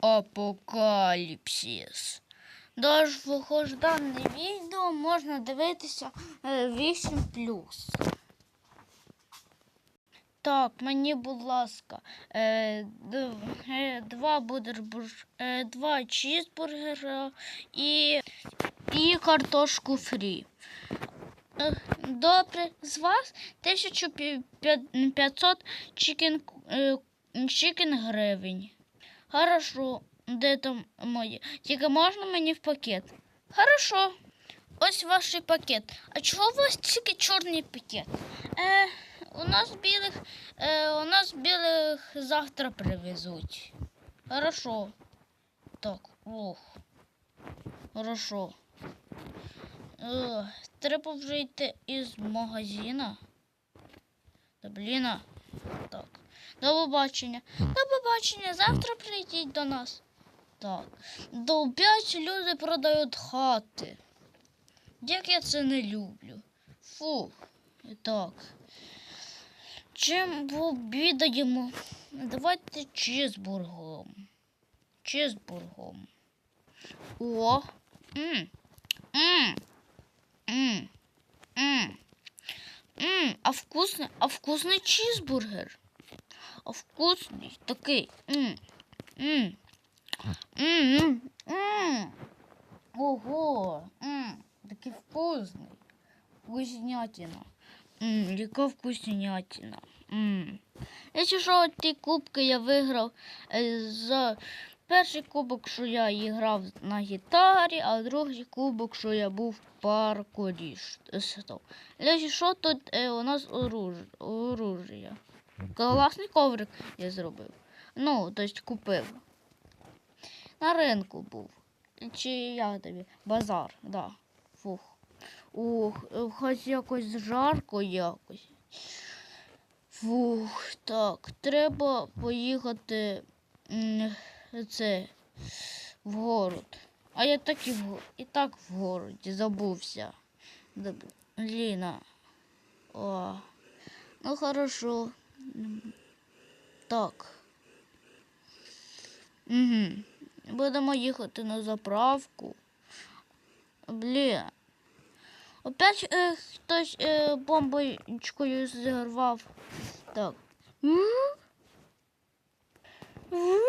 Апокаліпсис. Довгождане відео можна дивитися е, 8 Так, мені, будь ласка, е, е, два будербур, е, два чізбургера і, і картошку фрі. Е, Добре, з вас 1500 чікен, е, чікен гривень. Хорошо, де там моє? Тільки можна мені в пакет? Хорошо. Ось ваш пакет. А чого у вас тільки чорний пакет? Е, у нас білих, е, у нас білих завтра привезуть. Хорошо. Так, ох. Хорошо. Е, треба вже йти із магазина. Та бліна. Так. До побачення. До побачення. Завтра прийдіть до нас. Так. До п'ять люди продають хати. Як я це не люблю. Фу. І Так. Чим обідаємо? Давайте чизбургом. Чизбургом. О. М. М. М. М. М. А вкусний, а вкусний чизбургер. А вкусний такий. М. М. М. М. Ого. М. Такий вкусний. Вкуснятина. М. Яка вкуснятина. М. Якщо що, ті кубки я виграв е, за перший кубок, що я грав на гітарі, а другий кубок, що я був в паркурі. Якщо що, тут е, у нас оруж... Класний коврик я зробив. Ну, тобто купив. На ринку був. Чи як тобі? Базар, да. Фух. Ух, хоч якось жарко якось. Фух, так, треба поїхати це в город. А я так і, в, і так в городі забувся. Ліна. О, ну хорошо. Так. Угу. Будемо їхати на заправку. Блін. Опять е, хтось е, бомбочкою зірвав. Так. М? М?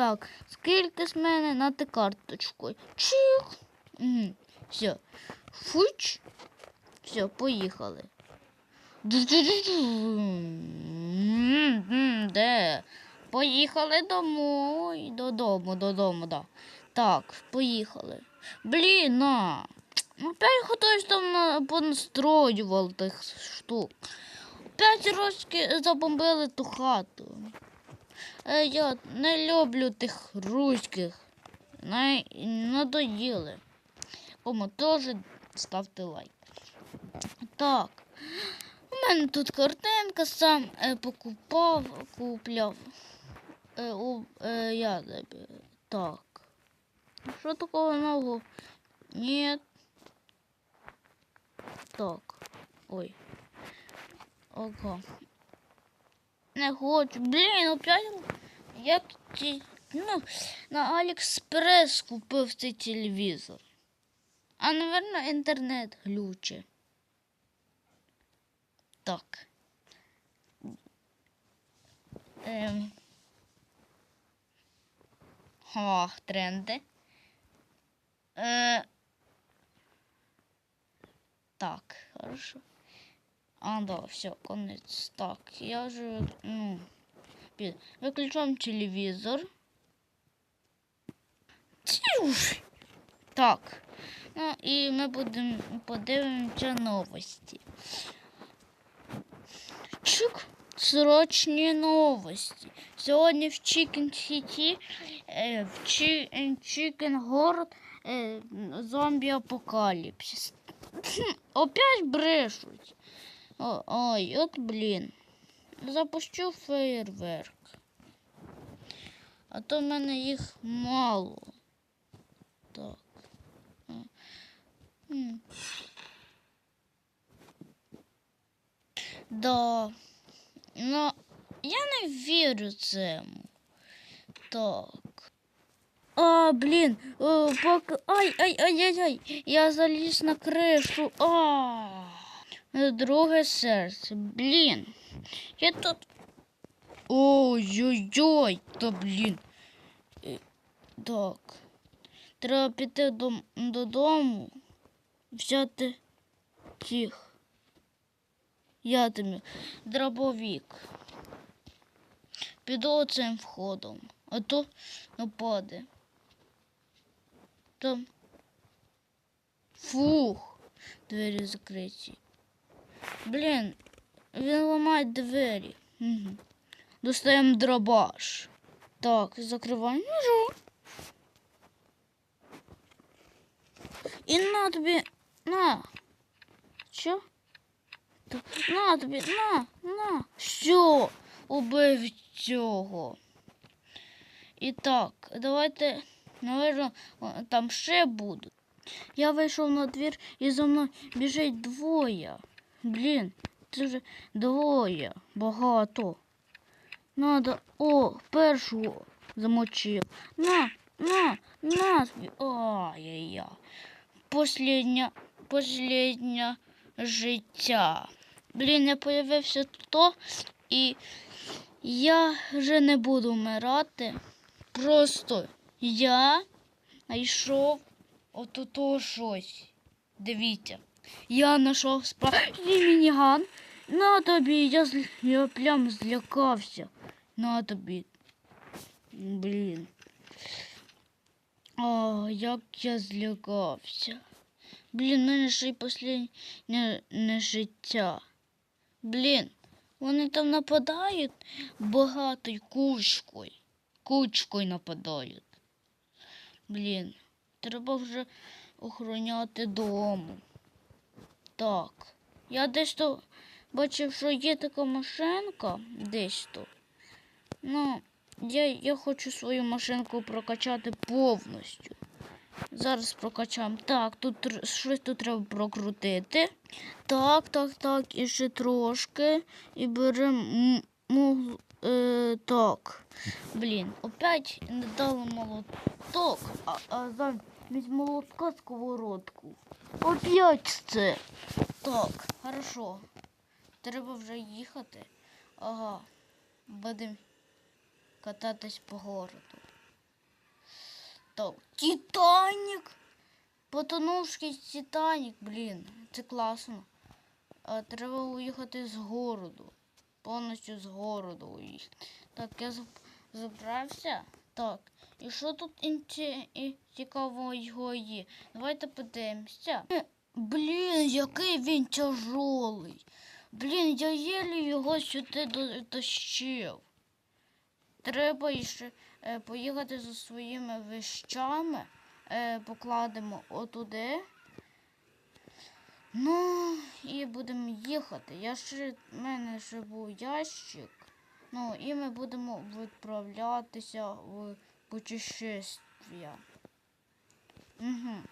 Так, скільки з мене на ти карточку? Чих. Угу. Все. Фуч. Все, поїхали. Де? Поїхали домой. Додому, додому, да. Так, поїхали. Блін, на. Опять ну, хтось там понастроював тих штук. П'ять років забомбили ту хату. Е, я не люблю тих руських. Надоїли. Кому теж ставте лайк. Так. У мене тут картинка, сам е, покупав, купляв. Е, я. Так. Що такого нового? Ні. Так. Ой. Ого. Не хочу. Блін, опять як ті. Ну, на Аліекспрес купив цей телевізор. А, наверно, інтернет глюче. Так. Ем. О, тренди. Е... Так, хорошо. А, да, все, конец. Так, я же, ну, телевізор. Тюш! Так. Ну і ми будемо подивимося новості. Чук. Срочні новості. Сьогодні в Чікен Сіті, е, в Чікен Город е, зомбі апокаліпсис. Опять брешуть. Ой, от блін. Запущу фейерверк. А то в мене їх мало. Так. Да. Ну, я не вірю цьому. Так. А, блін, о, пок... ай, ай, ай, ай, ай, я заліз на кришу. А, друге серце. Блін. Я тут. Ой-ой-ой, та блін. Е, Так. Треба піти дом- додому, взяти тих. Я тобі дробовик. Піду цим входом, а то нападе. Там. Фух, двері закриті. Блін, він ламає двері. Угу. Достаємо дробаш. Так, закриваємо. І на тобі. На. Що? На тобі, на, на. Що? Убив цього. І так, давайте, наверно, там ще будуть. Я вийшов на двір і за мною біжить двоє. Блін, це вже двоє. Багато. Надо. О, першого замочив. На, на, на. Ай-яй-яй. Последня, последня життя. Блін, я появився тут, і я вже не буду вмирати. Просто я знайшов отото щось. Дивіться. Я знайшов справжній мініган. На тобі, я, зл... я прям злякався. На тобі. Блін. А, як я злякався. Блін, мене ще й останнє не життя. Блін, вони там нападають багато й кучкою. Кучкою нападають. Блін, треба вже охороняти дому. Так, я десь то бачив, що є така машинка десь то. Ну, я, я хочу свою машинку прокачати повністю. Зараз прокачаємо. Так, тут щось тут треба прокрутити. Так, так, так, і ще трошки. І беремо. Е, так. Блін, опять не дали молоток, а, а замість молотка сковородку. Опять це. Так, хорошо. Треба вже їхати. Ага. Будемо кататись по городу. Так, Титанік. Потонувший Титанік, блін, це класно. А, треба уїхати з городу. Повністю з городу уїхати. Так, я забрався. Так. І що тут цікавого є? Давайте подивимося. Блін, який він тяжолий. Блін, я єлі його сюди дотащив. Треба ще е, поїхати за своїми вещами. Е, покладемо отуди. Ну, і будемо їхати. Я ще, в мене ще був ящик. Ну, і ми будемо відправлятися в путешествия. Угу.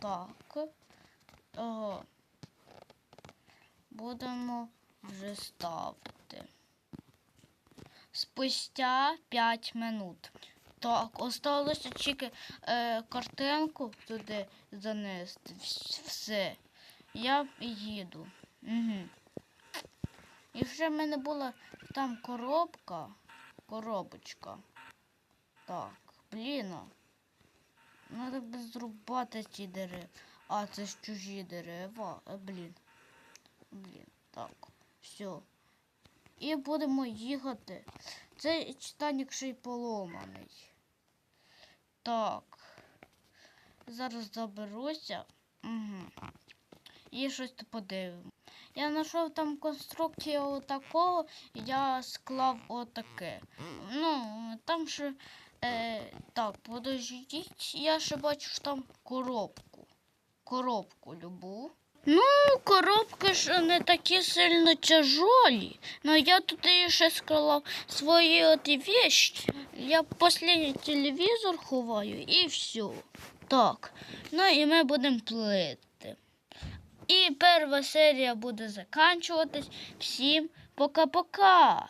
Так. Ага. Будемо вже ставити. Спустя 5 минут. Так, осталося тільки е, картинку туди занести. Все. Я їду. Угу. І ще в мене була там коробка. Коробочка. Так, блін. Треба би зрубати ці дерева. А, це ж чужі дерева. Е, блін. Блін. Так, все. І будемо їхати. Цей читанник ще й поломаний. Так. Зараз заберуся. Угу. І щось подивимо. Я знайшов там конструкцію отакого, я склав отаке. Ну, там ще. Е, так, подождіть, я ще бачу там коробку. Коробку любу. Ну, коробки ж не такі сильно тяжолі. Ну я туди ще склав свої от вещи. Я останній телевізор ховаю і все. Так. Ну і ми будемо плити. І перша серія буде закінчуватись. Всім пока-пока.